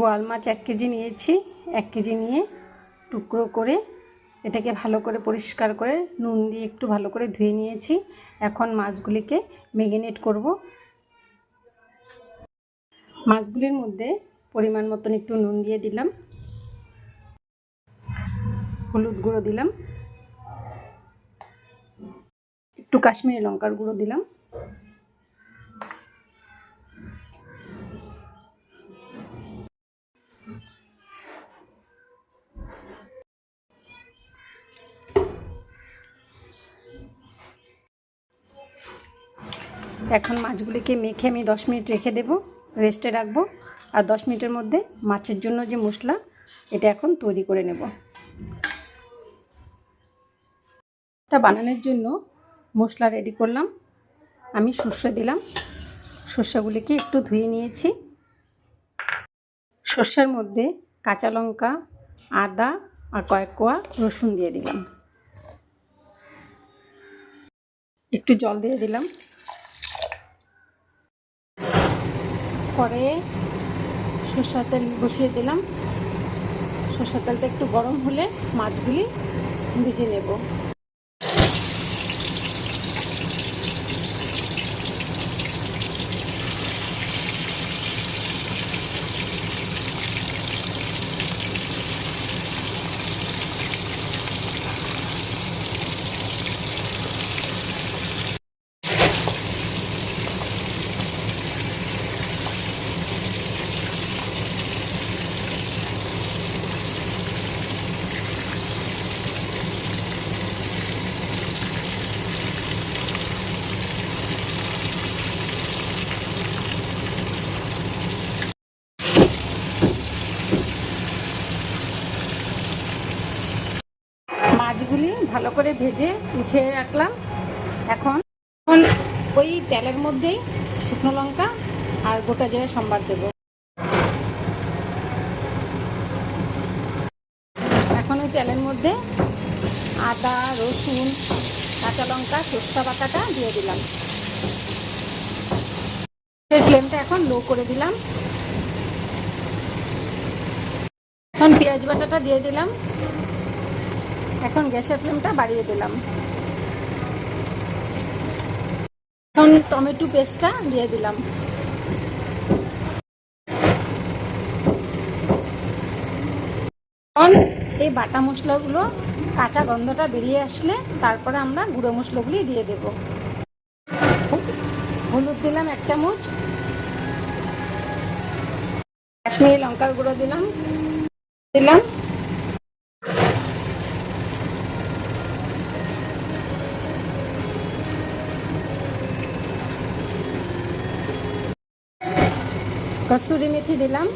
বোয়াল মাছ এক কেজি নিয়েছি, এক কেজি নিয়ে টুকরো করে এটাকে ভালো করে পরিষ্কার করে নুন দিয়ে একটু ভালো করে ধুয়ে নিয়েছি। এখন মাছগুলিকে মেগিনেট করব। মাছগুলির মধ্যে পরিমাণ মতন একটু নুন দিয়ে দিলাম। হলুদ গুঁড়ো দিলাম। একটু কাশ্মীরি লঙ্কার গুঁড়ো দিলাম। এখন মাছগুলিকে মেখে আমি দশ মিনিট রেখে দেব, রেস্টে রাখব। আর দশ মিনিটের মধ্যে মাছের জন্য যে মশলা, এটা এখন তৈরি করে নেব। এটা বানানোর জন্য মশলা রেডি করলাম। আমি সর্ষে দিলাম। সর্ষেগুলিকে একটু ধুয়ে নিয়েছি। সর্ষের মধ্যে কাঁচা লঙ্কা, আদা আর কয়েক কোয়া রসুন দিয়ে দিলাম। একটু জল দিয়ে দিলাম। পরে সর্ষের তেল বসিয়ে দিলাম। সর্ষের তেলটা একটু গরম হলে মাছগুলি ভেজে নেব মাছগুলি ভালো করে ভেজে উঠিয়ে রাখলাম। এখন এখন ওই তেলের মধ্যেই শুকনো লঙ্কা আর গোটা জিরে সম্বার দেব। এখন ওই তেলের মধ্যে আদা, রসুন, কাঁচা লঙ্কা, সরষা বাটাটা দিয়ে দিলাম। ফ্লেমটা এখন লো করে দিলাম। এখন পেঁয়াজ বাটাটা দিয়ে দিলাম। এখন গ্যাসের ফ্লেমটা বাড়িয়ে দিলাম। এখন টমেটো পেস্টটা দিয়ে দিলাম। এই বাটা মশলাগুলো কাঁচা গন্ধটা বেরিয়ে আসলে তারপরে আমরা গুঁড়ো মশলাগুলি দিয়ে দেব। হলুদ দিলাম এক চামচ। কাশ্মীরি লঙ্কার গুঁড়ো দিলাম। দিলাম কসুরি মেথি দিলাম।